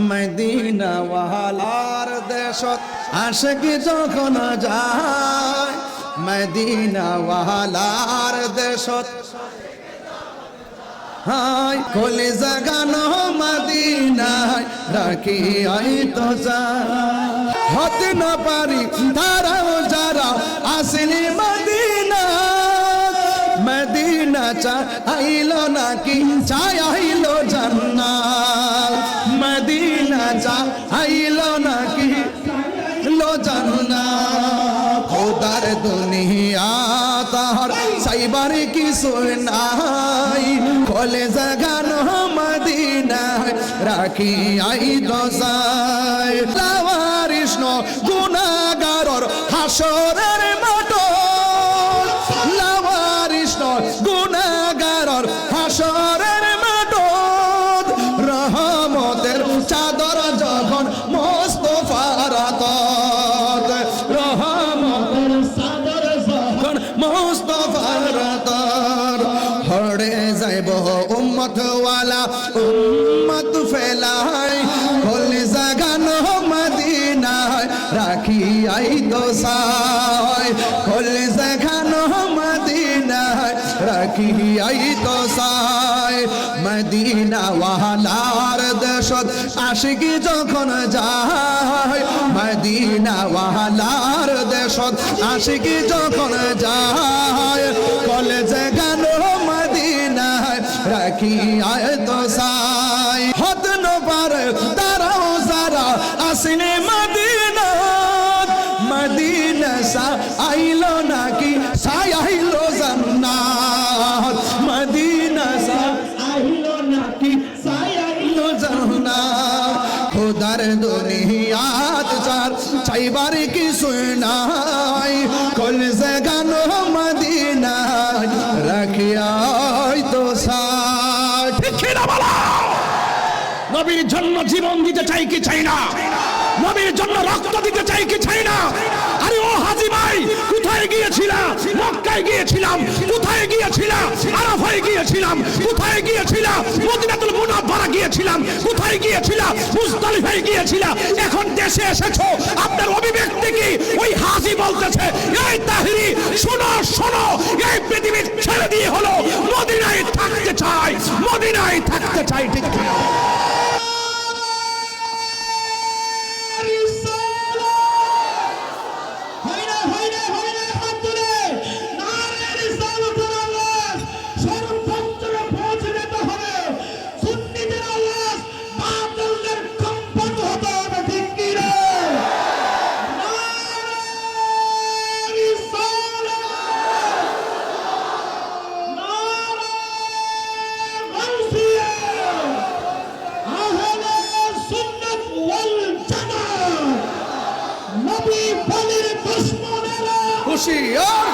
Medina ওয়ালার দেশত আশকি যখন যায়, মদিনাওয়ালার দেশত হাই কলে জাগানো মদিনায় রাখি আই তো যা হতে না পারি তারাও আইলো নাকি? চাই আইলো জান্নাত। মদিনা চা আইলো নাকি? লো জান্নাত। খোদার দুনিয়া তাহার সাইবার কিছু নাই। কলে জাগানো মদিনায়, রাখি আই দশায় লাওয়ারিষ্ণ গুণাগারর হাসরের মাটো উম্মত ওয়ালা উম্মত ফেলাই কলি জাগানো মদিনায় রাখি আই দোসায়। কলি জাগানো মদিনায় রাখি আই মদিনা ওয়ালার দেশত আশিকি যখন যায় মদিনা ওয়ালার দেশত আশিকি যখন যায় হত ন পারে তারাও সারা আসিনে মদিনা মদিনা সা আইলো নাকি? সাই আইলো জান্নাত। মদিনা সা আইলো নাকি? সাই আইলো জান্নাত। খোদার দুনিয়াত চার চাইবার কি শুনাই কল সে মদিনা রাখিয়াই তো কিনা বলো? নবীর জন্য জীবন দিতে চাই কি চাই না? নবীর জন্য রক্ত দিতে চাই কি চাই না? আরে ও হাজি ভাই, কোথায় গিয়েছিলাম মক্কায় গিয়েছিলাম। কোথায় গিয়েছিলাম আরাফায় গিয়েছিলাম। কোথায় গিয়েছিলাম মদিনাতুল মুনাফফারা গিয়েছিলাম। কোথায় গিয়েছিলাম মুজদালিফায় গিয়েছিলাম এখন দেশে এসেছ। আপনার অভিব্যক্তি কি? ওই হাজি বলতেছে, এই তাহরি, শোনো শোনো, এই পৃথিবী ছেড়ে দিয়ে হলো। মদিনায় থাকতে চাই, মদিনায় থাকতে চাই ওয়াল নবী বলির দুশ্মনেরা খুশি আর